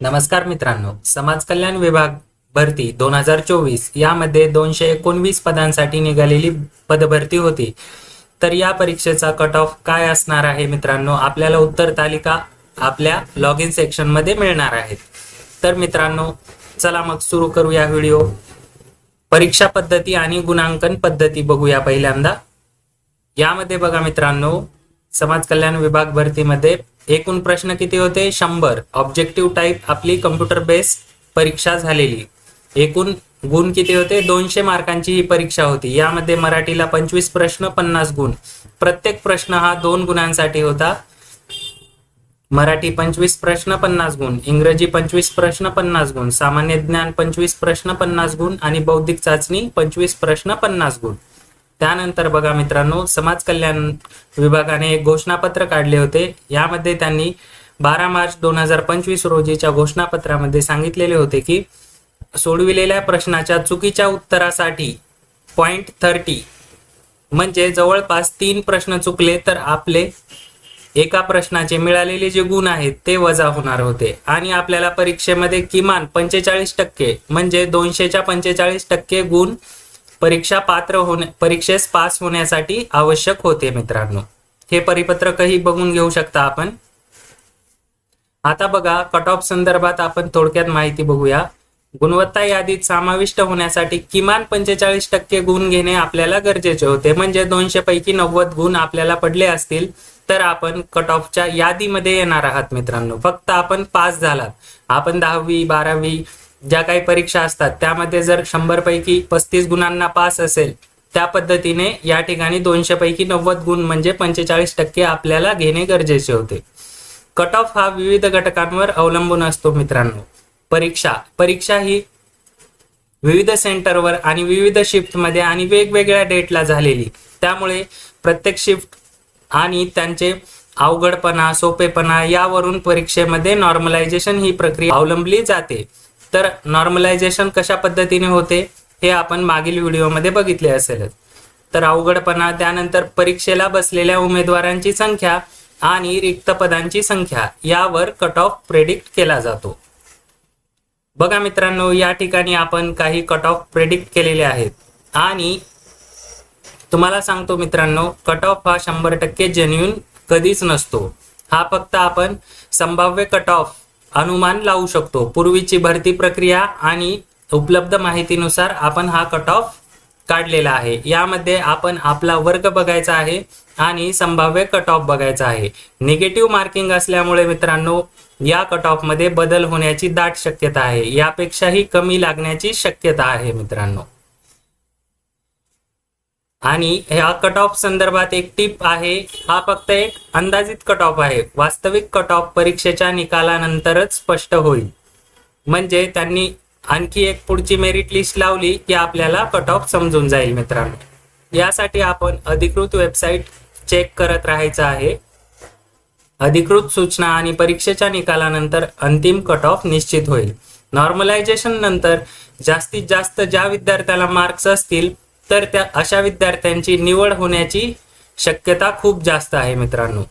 नमस्कार मित्रांनो समाज कल्याण विभाग भरती दोन हजार चोवीस यामध्ये दोनशे एकोणवीस पदांसाठी निघालेली पदभरती होती. तर या परीक्षेचा कट ऑफ काय असणार आहे मित्रांनो? आपल्याला उत्तर तालिका आपल्या लॉग इन सेक्शनमध्ये मिळणार आहेत. तर मित्रांनो चला मग सुरू करूया व्हिडिओ. परीक्षा पद्धती आणि गुणांकन पद्धती बघूया पहिल्यांदा. यामध्ये बघा मित्रांनो समाज कल्याण विभाग भरतीमध्ये एकूण प्रश्न किती होते? शंभर. ऑब्जेक्टिव्ह टाईप आपली कम्प्युटर बेस परीक्षा झालेली. एकूण गुण किती होते? दोनशे मार्कांची ही परीक्षा होती. यामध्ये मराठीला पंचवीस प्रश्न पन्नास गुण. प्रत्येक प्रश्न हा दोन गुणांसाठी होता. मराठी पंचवीस प्रश्न पन्नास गुण. इंग्रजी पंचवीस प्रश्न पन्नास गुण. सामान्य ज्ञान पंचवीस प्रश्न पन्नास गुण. आणि बौद्धिक चाचणी पंचवीस प्रश्न पन्नास गुण. त्यानंतर बघा मित्रांनो समाज कल्याण विभागाने एक घोषणापत्र काढले होते. यामध्ये त्यांनी बारा मार्च दोन हजार पंचवीस रोजीच्या घोषणापत्रामध्ये सांगितलेले होते की सोडविलेल्या प्रश्नाच्या चुकीच्या उत्तरासाठी पॉईंट थर्टी म्हणजे जवळपास तीन प्रश्न चुकले तर आपले एका प्रश्नाचे मिळालेले जे गुण आहेत ते वजा होणार होते. आणि आपल्याला परीक्षेमध्ये किमान पंचेचाळीस टक्के म्हणजे दोनशेच्या पंचेचाळीस टक्के गुण परीक्षा पात्र होणे परीक्षेस पास होण्यासाठी आवश्यक होते मित्रांनो. हे परिपत्रकही बघून घेऊ शकता आपण? आता बघा कट ऑफ संदर्भात आपण थोडक्यात माहिती बघूया. गुणवत्ता यादीत समाविष्ट होण्यासाठी किमान पंचेचाळीस टक्के गुण घेणे आपल्याला गरजेचे होते. म्हणजे दोनशे पैकी नव्वद गुण आपल्याला पडले असतील तर आपण कट ऑफच्या यादीमध्ये येणार आहात मित्रांनो. फक्त आपण पास झालात. आपण दहावी बारावी ज्या काही परीक्षा असतात त्यामध्ये जर शंभर पैकी पस्तीस गुणांना पास असेल त्या पद्धतीने या ठिकाणी दोनशे पैकी नव्वद गुण म्हणजे पंचेचाळीस टक्के आपल्याला घेणे गरजेचे होते. कट ऑफ हा विविध घटकांवर अवलंबून असतो मित्रांनो. परीक्षा. परीक्षा ही विविध सेंटरवर आणि विविध शिफ्टमध्ये आणि वेगवेगळ्या डेटला झालेली. त्यामुळे प्रत्येक शिफ्ट आणि त्यांचे अवघडपणा सोपेपणा यावरून परीक्षेमध्ये नॉर्मलायझेशन ही प्रक्रिया अवलंबली जाते. तर नॉर्मलायझेशन कशा पद्धतीने होते हे आपण मागील व्हिडिओमध्ये बघितले असेलच. तर अवघडपणा त्यानंतर परीक्षेला बसलेल्या उमेदवारांची संख्या आणि रिक्त पदांची संख्या यावर कट ऑफ प्रेडिक्ट केला जातो. बघा मित्रांनो या ठिकाणी आपण काही कट ऑफ प्रेडिक्ट केलेले आहेत. आणि तुम्हाला सांगतो मित्रांनो कट ऑफ हा शंभर टक्के जेन्युन कधीच नसतो. हा फक्त आपण संभाव्य कट ऑफ अनुमान लावू शकतो. पूर्वीची भरती प्रक्रिया आणि उपलब्ध माहितीनुसार आपण हा कट ऑफ काढलेला आहे. यामध्ये आपण आपला वर्ग बघायचा आहे आणि संभाव्य कट ऑफ बघायचा आहे. निगेटिव्ह मार्किंग असल्यामुळे मित्रांनो या कट ऑफमध्ये बदल होण्याची दाट शक्यता आहे. यापेक्षाही कमी लागण्याची शक्यता आहे मित्रांनो. आणि ह्या कट ऑफ संदर्भात एक टिप आहे. हा फक्त एक अंदाजित कट ऑफ आहे. वास्तविक कट ऑफ परीक्षेच्या निकालानंतरच स्पष्ट होईल. म्हणजे त्यांनी आणखी एक पुढची मेरिट लिस्ट लावली की आपल्याला कट ऑफ समजून जाईल मित्रांनो. यासाठी आपण अधिकृत वेबसाईट चेक करत राहायचं आहे. अधिकृत सूचना आणि परीक्षेच्या निकालानंतर अंतिम कट ऑफ निश्चित होईल. नॉर्मलायझेशन नंतर जास्तीत जास्त ज्या विद्यार्थ्याला मार्क्स असतील तर त्या अशा विद्यार्थ्यांची निवड होण्याची शक्यता खूप जास्त आहे मित्रांनो.